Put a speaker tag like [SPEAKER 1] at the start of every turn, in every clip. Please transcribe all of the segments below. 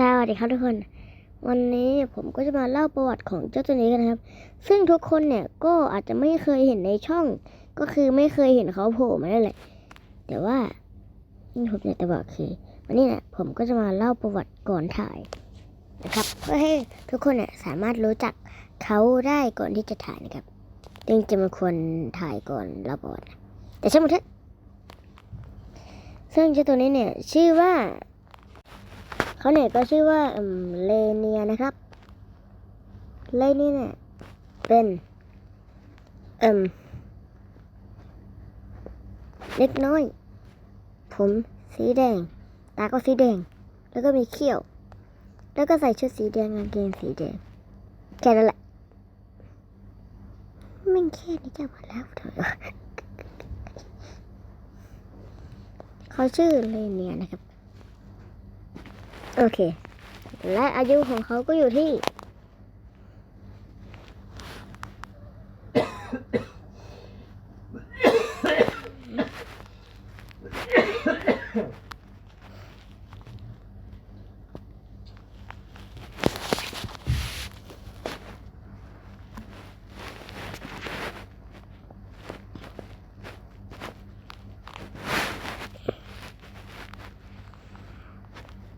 [SPEAKER 1] สวัสดีครับทุกคน วันนี้ผมก็จะมาเล่าประวัติของเจ้าตัวนี้กันครับ ซึ่งทุกคนเนี่ยก็อาจจะไม่เคยเห็นในช่อง ก็คือไม่เคยเห็นเขาโผล่มาได้เลยแต่ว่าที่ผมอยากจะบอกคือวันนี้เนี่ยผมก็จะมาเล่าประวัติก่อนถ่ายนะครับ เพื่อให้ทุกคนเนี่ยสามารถรู้จักเขาได้ก่อนที่จะถ่ายนะครับจริงๆมันควรถ่ายก่อนเล่าประวัตินะแต่ช่างมันเถอะซึ่งเจ้าตัวนี้เนี่ยชื่อว่า เขาเนี่ยก็ชื่อว่าเลเนียนะครับ เลเนียเนี่ยเป็นเอ่มเล็กน้อย ผมสีแดง ตาก็สีแดง แล้วก็มีเขี้ยว แล้วก็ใส่ชุดสีแดงกางเกงสีแดง แค่นั้นแหละไม่แค่นี้จะหมดแล้วเถอะเขาชื่อเลเนียนะครับ โอเค และอายุของเขาก็อยู่ที่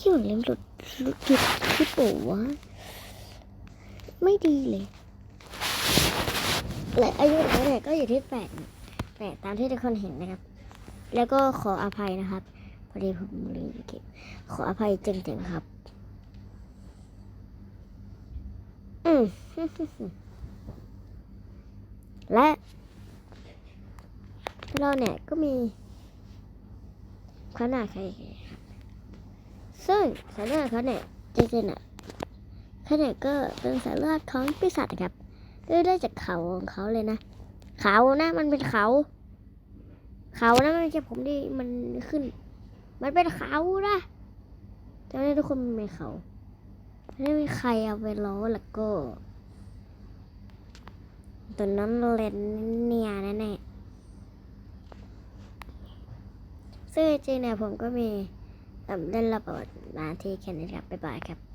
[SPEAKER 1] กี้มันลืมจุดจุดคลิปโอ้วะไม่ดีเลยและอายุของเขาเนี่ยก็อยู่ที่แปดแปดตามที่ทุกคนเห็นนะครับ แล้วก็ขออภัยนะครับพอดีผมลืมเก็บขออภัยจริงๆครับ อืมและเราเนี่ยก็มีขนาดใครครับ ซึ่งสายเลือดเขาเนี่ยจริงๆอะเขาเนี่ยก็เป็นสายเลือดของปีศาจครับก็ได้จากเขาของเขาเลยนะเขานะมันเป็นเขา เขานะไม่ใช่ผมที่มันขึ้น มันเป็นเขานะจะให้ทุกคนเป็นเขาไม่มีใครเอาไปล้อแล้วก็ตัวนั้นเลนเนียแน่ๆซึ่งจริงๆเนี่ยผมก็มี เอิ่มเล่นระเบิดมาที่แค่นี้ครับบ๊ายบายครับ